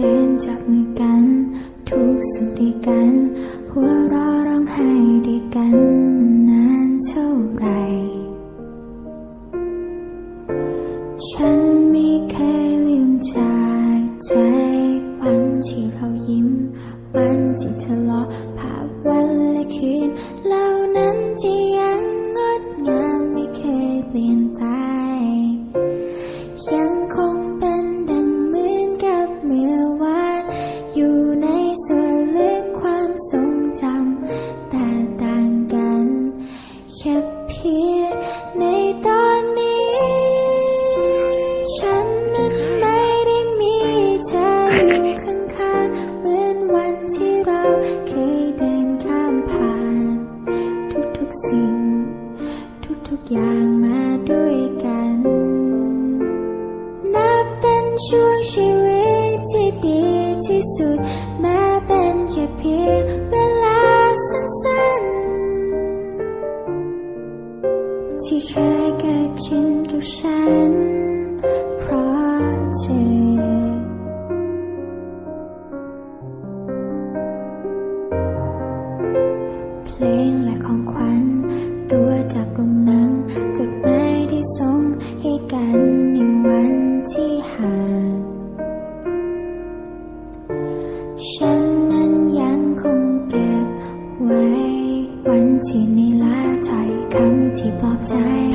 เดินจับมือกัน ทุกสุขด้วกัน หัวเรอะร้องไห้ดีกันมันนานเท่าไร ที่สุด แม้เป็นแค่เพียงเวลาสั้นๆ ที่เคยเกิดขึ้นกับฉัน เพราะเธอเพลงและของขวัญตัวจากลมนังจดหมายที่ส่ง ที่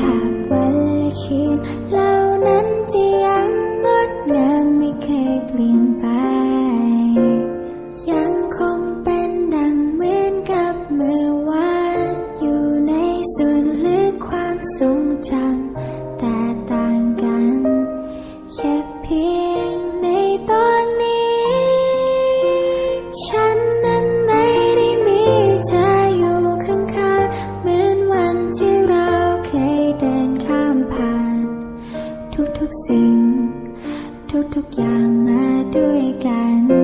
สิ่ง ทุกๆอย่างมาด้วยกัน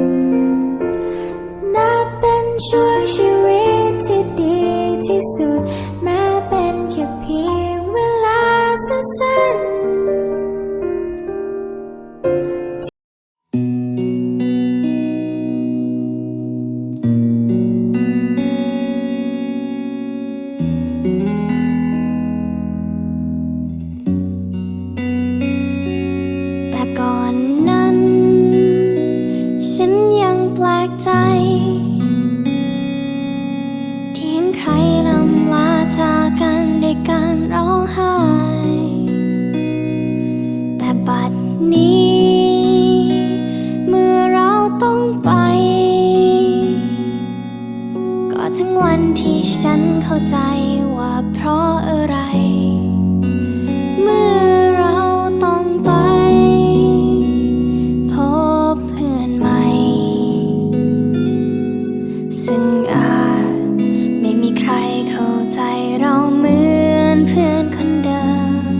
กใจ ที่เห็นใครลำลาจากกันด้วยการร้องไห้ แต่บัดนี้ เมื่อเราต้องไป ก็ถึงวันที่ฉันเข้าใจว่าเพราะอะไร จึงอาจ ไม่มีใครเข้าใจเราเหมือนเพื่อนคนเดิม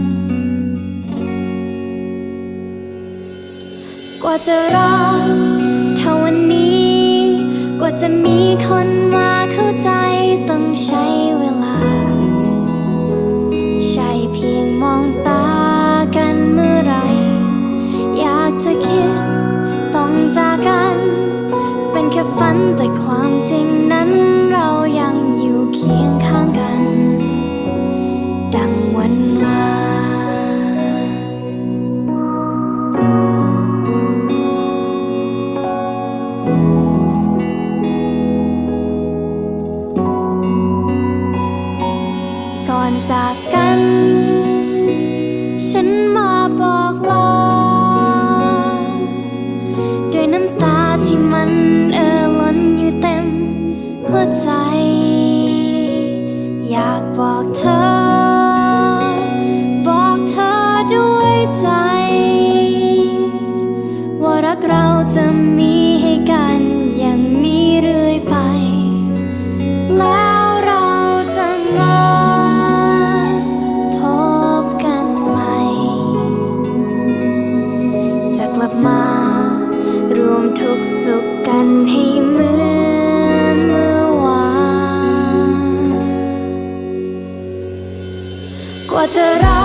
กว่าจะรักเท่าวันนี้ กว่าจะมีคน มทุกสุขกันให้เหมือนเมื่อวาน กว่าเธรัก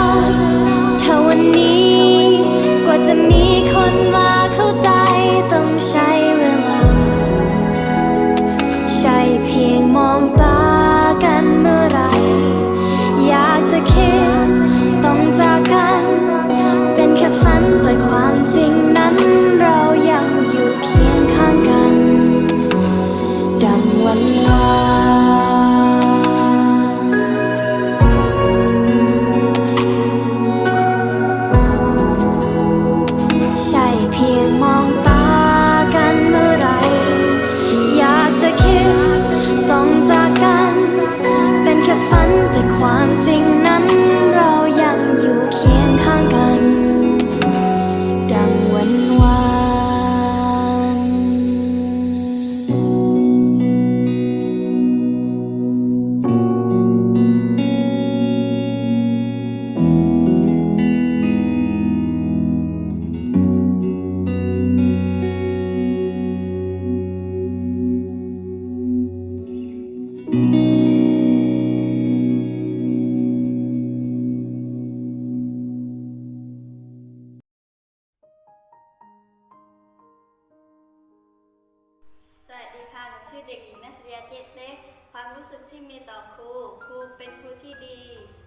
ที่มีต่อครู ครูเป็นครูที่ดี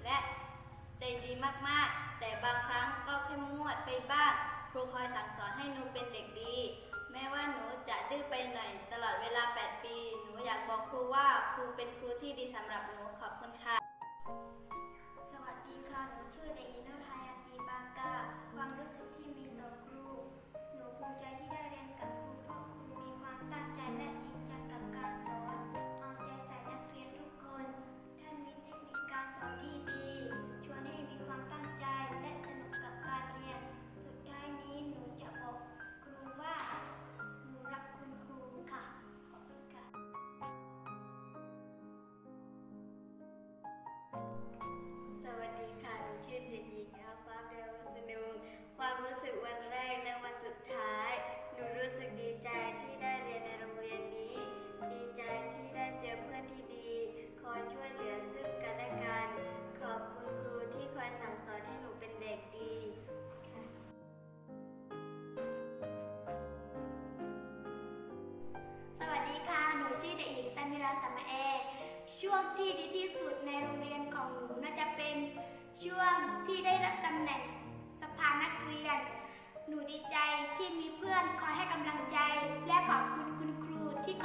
และใจดีมากๆ แต่บางครั้งก็เข้มงวดไปบ้าง ครูคอยสั่งสอนให้หนูเป็นเด็กดี แม้ว่าหนูจะดื้อไปหน่อยตลอดเวลา 8 ปี หนูอยากบอกครูว่าครูเป็นครูที่ดีสำหรับหนูขอบคุณค่ะ สวัสดีค่ะ หนูชื่อเด็กหญิงนภายาตีบากาความรู้สึก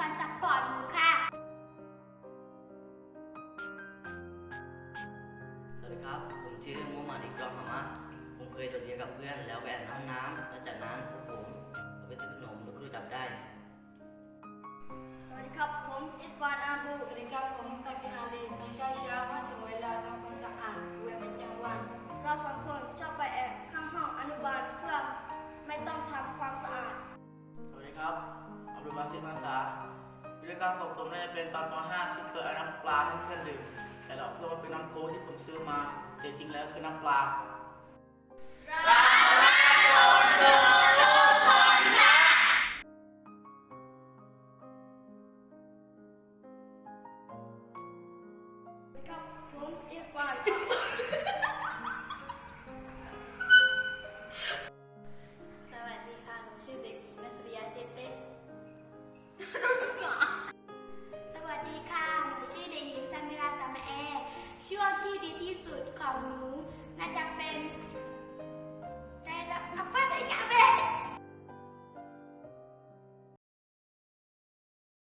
อยซัพพอร์ตหนูค่ะ สวัสดีครับ ผมชื่อมุฮัมมัดอิกรอมฮามะผมเคยโดดเรียนกับเพื่อนแล้วแวะน้ำน้ำแล้วจากนั้นพวกผมเอาไปซื้อขนมแล้วครูจับได้ สวัสดีครับ ผมอิสฟานอาบู สวัสดีครับ ผมมุสตากินอาลีในเช้าเช้ามาถึงเวลาทำความสะอาดเวรประจำวันเราสอง การของผมน่าจะเป็นตอนป .5 ที่เคยเอาน้ำปลาให้เพื่อนดื่มแต่เราเพื่อนว่าเป็นน้ำโค้กที่ผมซื้อมาแต่จริงแล้วคือน้ำปลา